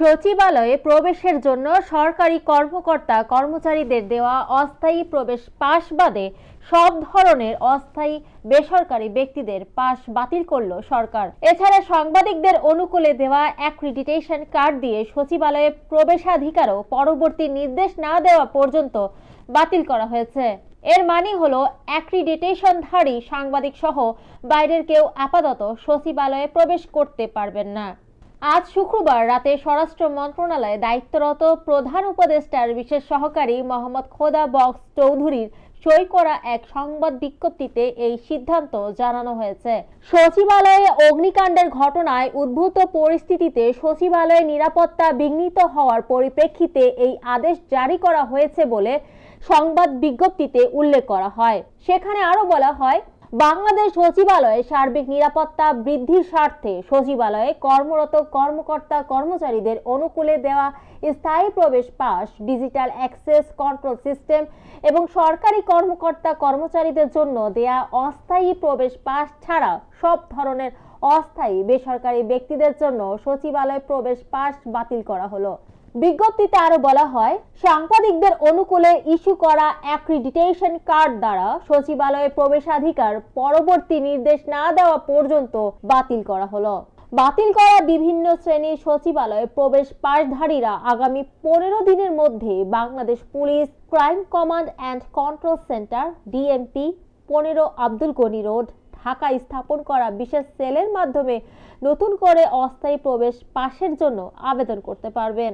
সচিবালয়ে প্রবেশের জন্য সরকারি কর্মকর্তা কর্মচারীদের দেওয়া অস্থায়ী প্রবেশ পাশ বাদে সব ধরনের অস্থায়ী বেসরকারি ব্যক্তিদের পাশ বাতিল করল সরকার। এছাড়া সাংবাদিকদের অনুকূলে দেওয়া অ্যাক্রিডিটেশন কার্ড দিয়ে সচিবালয়ে প্রবেশাধিকারও পরবর্তী নির্দেশ না দেওয়া পর্যন্ত বাতিল করা হয়েছে। এর মানে হলো অ্যাক্রিডিটেশনধারী সাংবাদিক সহ বাইরের কেউ আপাতত সচিবালয়ে প্রবেশ করতে পারবেন না। আজ শুক্রবার রাতে স্বরাষ্ট্র মন্ত্রণালয়ে দায়িত্বরত প্রধান উপদেষ্টার বিশেষ সহকারী মোহাম্মদ খোদা বক্স চৌধুরীর সই করা এক সংবাদ বিজ্ঞপ্তিতে এই সিদ্ধান্ত জানানো হয়েছে। সচিবালয়ে অগ্নিকাণ্ডের ঘটনায় উদ্ভূত পরিস্থিতিতে সচিবালয়ে নিরাপত্তা বিঘ্নিত হওয়ার পরিপ্রেক্ষিতে এই আদেশ জারি করা হয়েছে বলে সংবাদ বিজ্ঞপ্তিতে উল্লেখ করা হয়। সেখানে আরও বলা হয় বাংলাদেশ সচিবালয়ে সার্বিক নিরাপত্তা বৃদ্ধির স্বার্থে সচিবালয়ে কর্মরত কর্মকর্তা কর্মচারীদের অনুকূলে দেওয়া স্থায়ী প্রবেশ pass, digital access control system এবং সরকারি কর্মকর্তা কর্মচারীদের জন্য দেয়া অস্থায়ী প্রবেশ পাস ছাড়া সব ধরনের অস্থায়ী বেসরকারি ব্যক্তিদের জন্য সচিবালয় প্রবেশ পাস বাতিল করা হলো। বিজ্ঞপ্তিতে আরও বলা হয়, সাংবাদিকদের অনুকূলে ইস্যু করা অ্যাক্রিডিটেশন কার্ড দ্বারা সচিবালয়ে প্রবেশাধিকার পরবর্তী নির্দেশ না দেওয়া পর্যন্ত বাতিল করা হলো। বাতিল করা বিভিন্ন শ্রেণির সচিবালয়ে প্রবেশ পাশধারীরা আগামী পনেরো দিনের মধ্যে Bangladesh police crime command and control centre DMP পনেরো আব্দুল গনি রোড, ঢাকা স্থাপন করা বিশেষ সেলের মাধ্যমে নতুন করে অস্থায়ী প্রবেশ পাশের জন্য আবেদন করতে পারবেন।